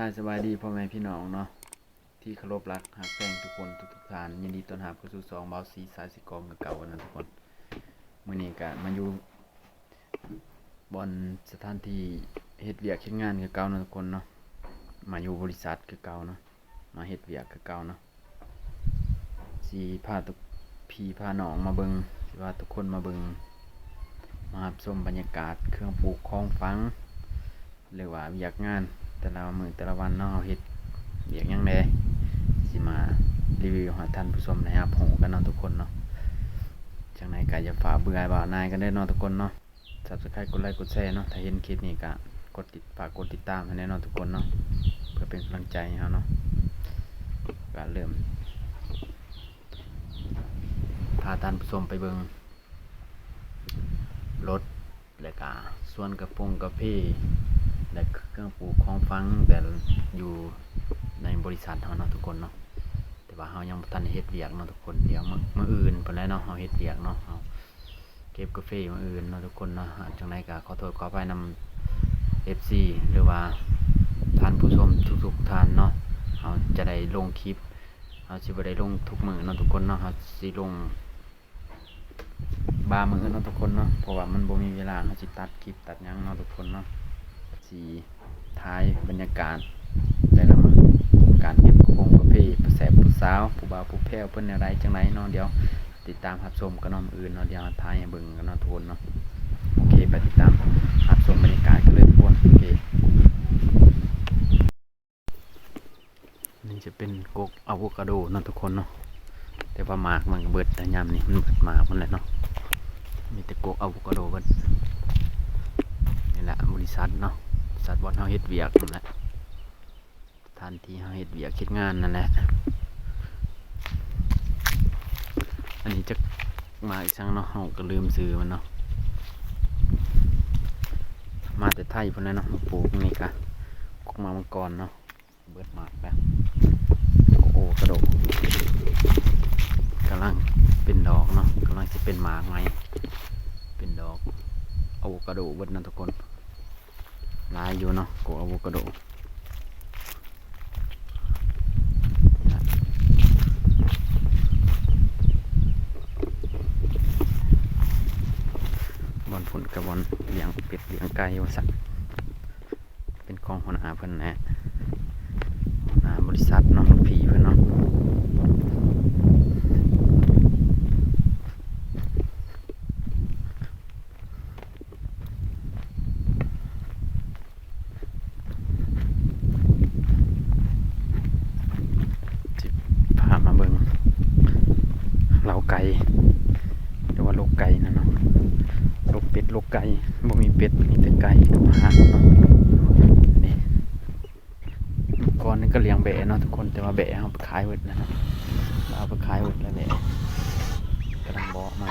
กราบทักทาสบายดีพ่อแม่พี่น้องเนาะที่เคารพรักหักแพงทุกคนทุกทุกทาน ยินดีต้อนรับเข้าสู่สองเบาสีสายสิกองกับเก่ากันนะทุกคนมื้อนี้ก็มาอยู่บอนสถานที่เฮ็ดเวียกเฮ็ดงานคือเก่านะทุกคนเนาะมาอยู่บริษัทคือเก่าเนาะมาเฮ็ดเวียกคือเก่าเนาะสิพาทุกพี่พาน้องมาเบิงสิว่าทุกคนมาเบิงมารับชมบรรยากาศเครื่องปลูกของฟังเรียกว่าเวียกงาน แต่ละมือแต่ละวันเนาะเราเฮ็ดเวียกยังไดสิมารีวิวให้ท่านผู้ชมนะครับฮู้กันเนาะทุกคนเนาะจังไดก็อย่าฝ่าเบื่อบ่าวนายกันเด้อเนาะทุกคนเนาะ Subscribe กดไลค์กดแชร์เนาะถ้าเห็นคลิปนี้ก็กดติดฝากกดติดตามให้แน่นาะทุกคนเนาะเพื่อเป็นกำลังใจให้เฮาเนาะก็เริ่มพาท่านผู้ชมไปเบิ่งรถแล้วก็ส่วนกระพงกาแฟ และเครื่องปลูกของฟังแต่อยู่ในบริษัทเฮาเนาะทุกคนเนาะแต่ว่าเฮายังบ่ทันเฮ็ดเวียกเนาะทุกคนเดี๋ยวมื้อมื้ออื่นเพิ่นแล้วเนาะเฮาเฮ็ดเวียกเนาะเฮาเก็บกาแฟมื้ออื่นเนาะทุกคนเนาะจังไดก็ขอโทษขออภัยนำ FC หรือว่าท่านผู้ชมทุกๆท่านเนาะเฮาจะได้ลงคลิปเฮาสิบ่ได้ลงทุกมื้อเนาะทุกคนเนาะเฮาสิลงบามื้อเนาะทุกคนเนาะเพราะว่ามันบ่มีเวลาเฮาสิตัดคลิปตัดหยังเนาะทุกคนเนาะ สีท้ายบรรยากาศแต่ละมือการเก็บกระพงประเภทผู้แสบผู้สาวผู้บ่าวผู้แพ้วเพิ่นอะไรจังไรเนาะเดี๋ยว ติดตามรับชมกันนาะมื้ออื่นเนาะเดี๋ยวท้ายเบิ่งกันนาะทุนเนาะโอเคไปติดตามรับชมบรรยากาศกันเลยทุกคนโอเคนี่จะเป็นกกอะโวคาโดเนาะทุกคนเนาะแต่ว่าหมากมันเบิดแต่ยามนี่มันเบิดหมากมันแหละเนาะมีแต่กกอะโวคาโดเบิดนี่แหละบริษัทเนาะ บริษัทบอลเฮาเฮ็ดเวียกนั่นแหละสถานที่เฮาเฮ็ดเวียกเฮ็ดงานนั่นแหละ อันนี้จะมาอีกครั้งเนาะเฮาก็ลืมซื้อมันเนาะ มาแต่ไทยพุ่นแหล้วเนาะมาปลูกนี่กะกกมามังกรเนาะ เบิดหมากแล้วโอ้กระโดดกำลังเป็นดอกเนาะกำลังจะเป็นหมากไหมเป็นดอกโอะโวคาโดเบิดนะทุกคน หลายอยู่เนาะกอะโวคาโดบอลผลกับบอลเลี้ยงเป็ดเลี้ยงไก่ว่าสักเป็นของหัวหน้าเพิ่นแหละหัวหน้าบริษัทเนาะผีเพิ่นเนาะ สิพามาเบิงเหลาไก่หรือว่าลูกไก่นะเนาะลู กเป็ดลูกไก่บ่มีเป็ดมีแต่ไก่กับห่านเนาะนี่ก่อนนี่ก็เลี้ยงแบะเนาะทุกคนแต่ว่าแบะเอาไปขายหมดแล้วเนาะเอาไปขายหมดแล้วแบะกำลังเบาะมา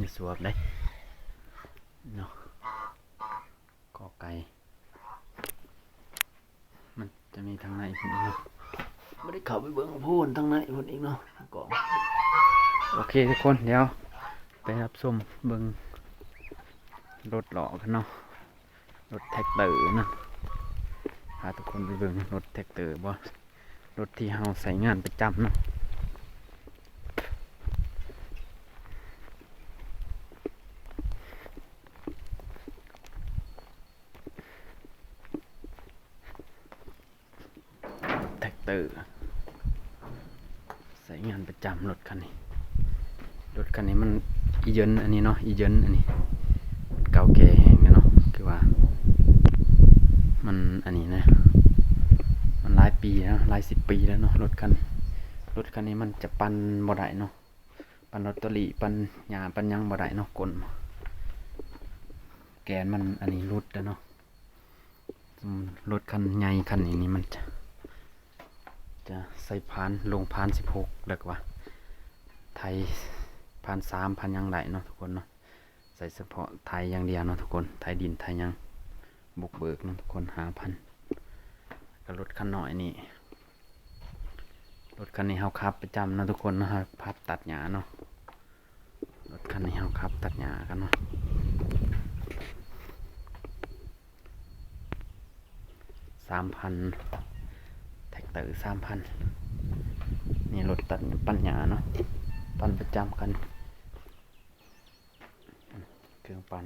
มีสวบได้เนาะกอไก่มันจะมีทางไหนพุ่นอีกเนาะไม่ได้เข้าไปเบิ่งพูนทางไหนพุ่นอีกเนาะก่อนโอเคทุกคนเดี๋ยว ไปรับชมเบิงรถหล่อกันเนาะรถแท็กเตอร์นะพาทุกคนไปเบิงรถแท็กเตอร์บ่รถที่เฮาใส่งานประจำเนาะแท็กเตอร์ใส่งานประจำรถคันนี้รถคันนี้มัน อีเยินอันนี้เนาะอีเยินอันนี้ เก่าแก่แห้งเนาะคือว่า มันอันนี้นะ มันหลายปีแล้วหลายสิบปีแล้วเนาะรถคันรถคันนี้มันจะปันบ่ได้เนาะปันรถตอรี่ปันหญ้าปันยังบ่ได้เนาะกลนแกนมันอันนี้รุดแล้วเนาะรถคันใหญ่คันนี้นี่มันจะจะใส่พานลงพานสิบหกแล้วก็ว่าไทย พานสามพันยังไหลเนาะทุกคนเนาะใส่เฉพาะไทยอย่างเดียวเนาะทุกคนไทยดินไทยยังบุกเบิกเนาะทุกคนหาพันก็รถคันหน่อยนี่รถคันนี้เฮาขับประจำเนาะทุกคนนะครับพับตัดหญ้าเนาะรถคันนี้เฮาขับตัดหญ้ากันเนาะสามพันแท็กเตอร์สามพันนี่รถตัดปัญญาเนาะปั่นประจำกัน รื่อง ปั่น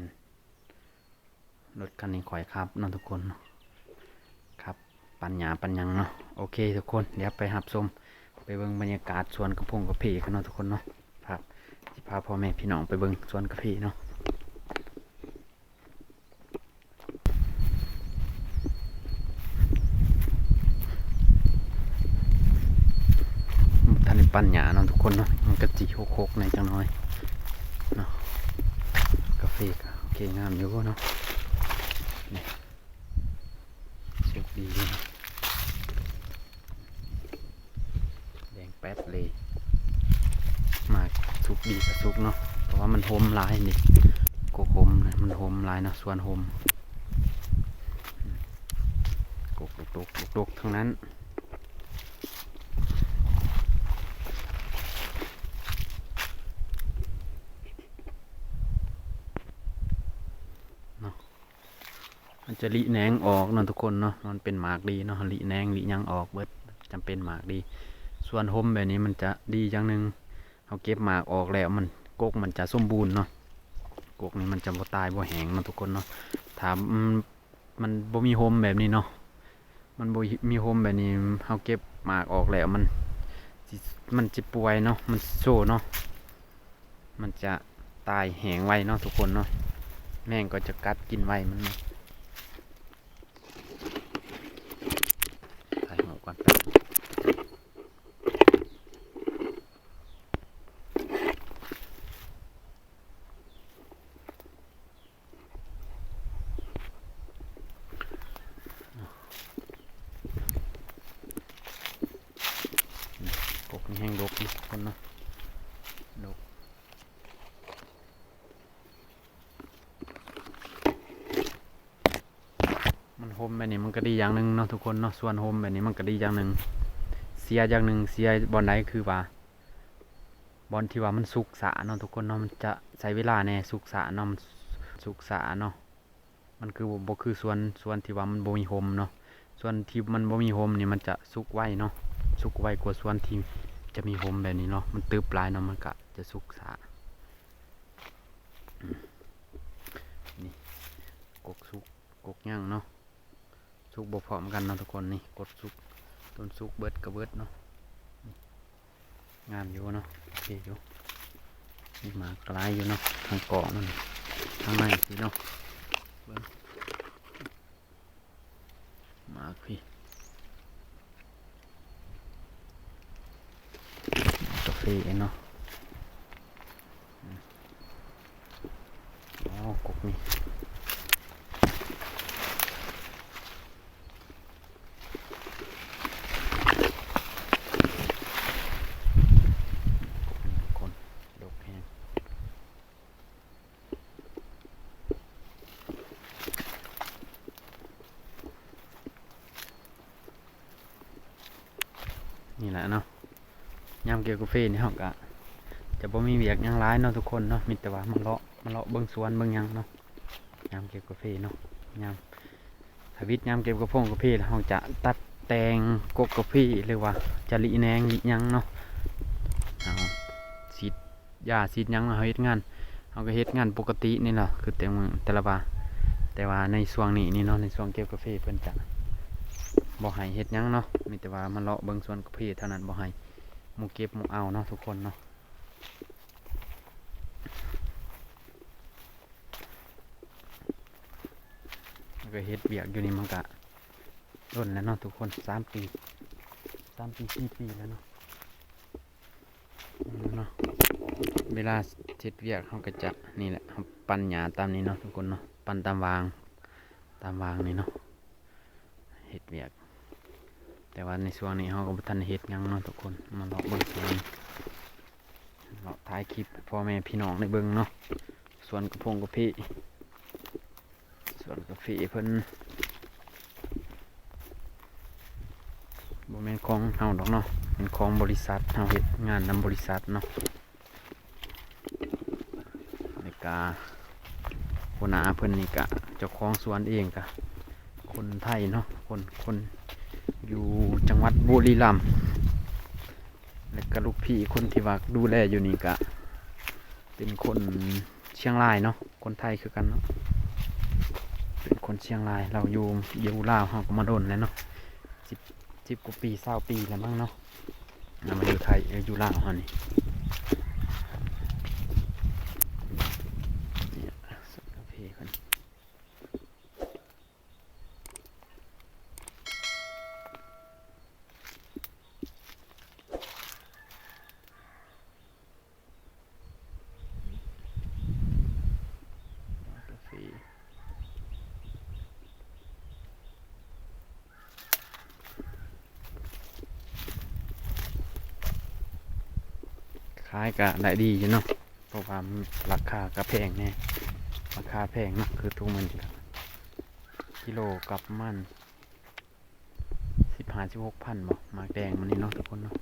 รถคันนี้ข่อยครับเนาะทุกคนครับ ปัญญาปัญญังเนาะโอเคทุกคนเดี๋ยวไปหับชมไปเบิ่งบรรยากาศสวนกระพงกระเพกันเนาะทุกคนเนาะครับสิพาพ่อแม่พี่น้องไปเบิ่งสวนกระเพเนาะท่านได้ปัญญาเนาะทุกคนเนาะมันกระจิโคกๆในจังน้อยเนาะ กาแฟก็โอเคงามอยู่เนาะนี่สุกดีนะแดงแป๊ดเลยมาสุกดีกับสุกเนาะเพราะว่ามันโฮมลายนี่โกโฮมนะมันโฮมลายนะส่วนโฮมกกลุกลุกลุกลุกทั้งนั้น มันจะลิแหนงออกเนาะทุกคนเนาะมันเป็นหมากดีเนาะลิแหนงลิหยังออกเบิดจำเป็นหมากดี ส่วนโฮมแบบนี้มันจะดีอย่างหนึ่งเอาเก็บหมากออกแล้วมันกกมันจะสมบูรณ์เนาะกกนี้มันจะบ่ตายบ่แห้งเนาะทุกคนเนาะถามมันบ่มีโฮมแบบนี้เนาะมันบ่มีโฮมแบบนี้เอาเก็บหมากออกแล้วมันมันจะป่วยเนาะมันโซเนาะมันจะตายแห้งไวเนาะทุกคนเนาะแม่งก็จะกัดกินไวมันเนาะ ถ่ายหัวก่อนแป๊บกบนี่ แห้งดกนี่คนนะดกมันโฮมแบบนี้มันก็ดีอย่างหนึ่งเนาะทุกคนเนาะส่วนโฮมแบบนี้มันก็ดีอย่างหนึ่งเสียอย่างหนึ่งเสียบอลไหนคือว่าบอลที่ว่ามันสุกสะเนาะทุกคนเนาะมันจะใช้เวลาแน่สุกสะเนาะมันสุกสะเนาะมันคือบ่บ่คือส่วนส่วนที่ว่ามันบ่มีโฮมเนาะส่วนที่มันบ่มีโฮมนี่มันจะสุกไวเนาะสุกไวกว่าส่วนที่ จะมีโฮมแบบนี้เนาะมันตึบปลายเนาะมันก็จะสุกสะนี่กกสุกกกย่างเนาะสุกบ่พร้อมกันเนาะทุกคนนี่กดสุกต้นสุกเบิดกระเบิดเนาะงามอยู่เนาะโอเคอยู่นี่หมากลายอยู่เนาะทางเกาะนั่นทางในพี่เนาะเบิ่งหมาพี่ กาแฟเนาะอ๋อกกนี่ดกแห้งนี่แหละเนาะยาม เกี่ยวกับกาแฟนี่เฮาก็จะบ่มีเวียกยังร้ายเนาะทุกคนเนาะมีแต่ว่ามันเลาะมันเลาะเบิ่งสวนเบิ่งยังเนาะยามเกียวกับกาแฟเนาะยามถ้าวิทย์ยามเกี่ยวกับพงกาแฟเฮาจะตัดแต่งกกกาแฟหรือว่าจะลิแนงลิยังเนาะเอาสีดยาสีดหยังเนาะเฮาเฮ็ดงานเฮาก็เฮ็ดงานปกตินี่แหละคือแต่มือแต่ละว่าแต่ว่าในช่วงนี้นี่เนาะในช่วงเกี่ยวกับกาแฟเพิ่นจะบ่ให้เฮ็ดหยังเนาะมีแต่ว่ามันเลาะเบิ่งสวนกาแฟเท่านั้นบ่ให้ หมูเก็บหมูเอาเนาะทุกคนเนาะก็เฮ็ดเบียกอยู่นี่มันก็ร่นแล้วเนาะทุกคนสามปีสามปีสี่ปีแล้วเนาะเนาะเวลาเฮ็ดเบียกเขาก็จะนี่แหละปั้นหญ้าตามนี้เนาะทุกคนเนาะปั้นตามวางตามวางนี่เนาะเฮ็ดเบียก แต่ ว่าในช่วงนี้เขาก็บทันเฮ็ดหยังเนาะทุกคนมาเลาะเบิ่งสวนเลาะท้ายคลิปพ่อแม่พี่น้องได้เบิ่งเนาะสวนกระพงกระพี่ส่วนกาแฟเพิ่นบ่แม่นของเฮาดอกเนาะเป็นของบริษัทเฮาเฮ็ดงานนำบริษัทเนาะแล้วก็หัวหน้าเพิ่นนี่ก็เจ้าของสวนเองก็คคนไทยเนาะคนคน อยู่จังหวัดบุรีรัมย์และก็ลูกพี่คนที่ว่าดูแลอยู่นี่ก็เป็นคนเชียงรายเนาะคนไทยคือกันเนาะเป็นคนเชียงรายเราอยู่อยู่ลาวเราก็มาโดนแล้วเนาะสิบสิบกว่าปีเศร้าปีแล้วมั้งเนาะมาอยู่ไทยอยอยู่ลาวเฮานี่เนี่ยสุดกาแฟคน กาแฟ ขายก็ได้ดีอยู่เนาะเพราะว่ามราคาก็แพงแน่ราคาแพงเนาะคือทุกมันก็กิโลกับมันสิบห้าสิบหกพันบ่หมาแดงมันนี่เนาะทุกคนเนาะ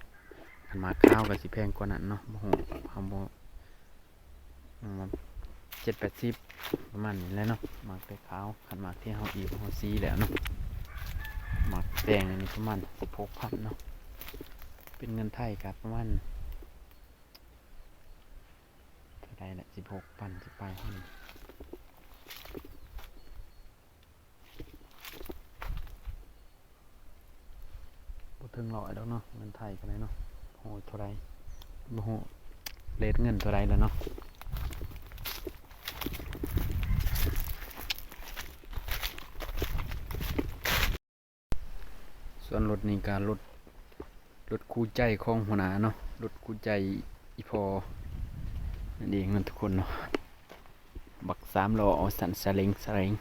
ขันหมาข้าวก็สิแพงกว่านั้นเนาะบ่ฮู้เฮาบ่อืมเจ็ดแปดสิบประมาณนี้แหล้วเนาะหมากแต่ขาวขันหมากที่เขาอีกเขาซีแล้วเนาะหมากแดงนี่ประมาณสิบหกพันเนาะเป็นเงินไทยกับประมาณเท่า ไรแหละสิบหกพันสิบปลายพันบ่ถึงร้อยแล้วเนาะเงินไทยกันเลยเนาะโหเท่าไรบ่โหเลทเงินเท่าไรแล้วเนาะส่วนรถนี่การรถรถคู่ใจของหัวหน้าเนาะรถคู่ใจอีพอ นั่นเองนั่นทุกคนเนาะบักสามล้อเอาสันสลิงสลิง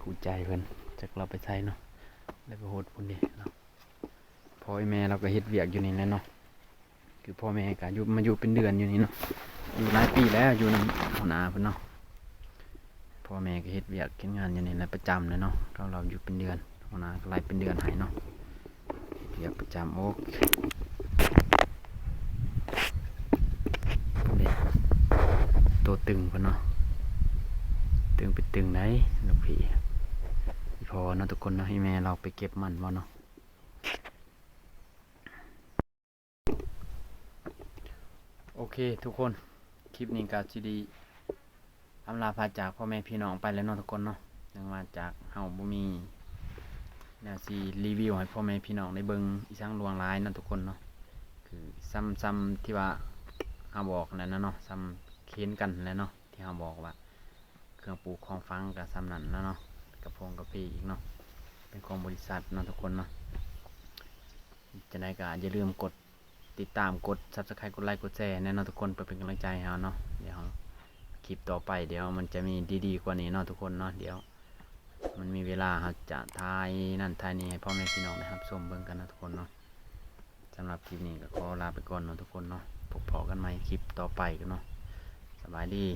คู่ใจเพิ่นจากเราไปใช้เนาะแล้วไปโหดพุ่นนี่เนาะพ่อแม่เราก็เฮ็ดเวียกอยู่นี่แหละเนาะคือพ่อแม่ก็อยู่มาอยู่เป็นเดือนอยู่นี่เนาะอยู่หลายปีแล้วอยู่นำหัวหน้าเพิ่นเนาะพ่อแม่ก็เฮ็ดเวียกเฮ็ดงานอยู่นี่แหละประจำเลยเนาะเราเราอยู่เป็นเดือนหัวหน้าก็ไล่เป็นเดือนให้เนาะเรียกประจำโอ๊กด็ก ตัวตึงพนเนาะตึงเป็นตึงไหนลูกพี่พอเนาะทุกคนเนาะให้แม่เราไปเก็บมันบ่เนาะโอเคทุกคนคลิปนี้ก็สิดีอำลาพาจากพ่อแม่พี่น้องไปแล้วเนาะทุกคนเนาะยังมาจากเฮาบ่มีแนวซีรีวิวให้พ่อแม่พี่น้องได้เบิงอีสังลวงหลายเนาะทุกคนเนาะคือซ้ำซ้ำที่ว่าเฮาบอกนั่นนะเนาะซ้ำ เค้นกันแล้วเนาะที่เฮาบอกว่า เครื่องปลูกของฟังกับซ้ำนั่นนะเนาะกับพงกาแฟอีกเนาะเป็นของบริษัทเนาะทุกคนเนาะจะได้ก็อย่าลืมกดติดตามกด subscribe กดไลค์กดแชร์แน่นาะทุกคนเพื่อเป็นกำลังใจให้เฮาเนาะเดี๋ยวคลิปต่อไปเดี๋ยวมันจะมีดีๆกว่านี้เนาะทุกคนเนาะเดี๋ยว มันมีเวลาครับจะทายนั่นทายนี้ให้พ่อแม่พี่น้องนะครับชมเบิ่งกันนะทุกคนเนาะสำหรับคลิปนี้ก็ขอลาไปก่อนเนาะทุกคนเนาะพบพอกันใหม่คลิปต่อไปกันเนาะ บายดี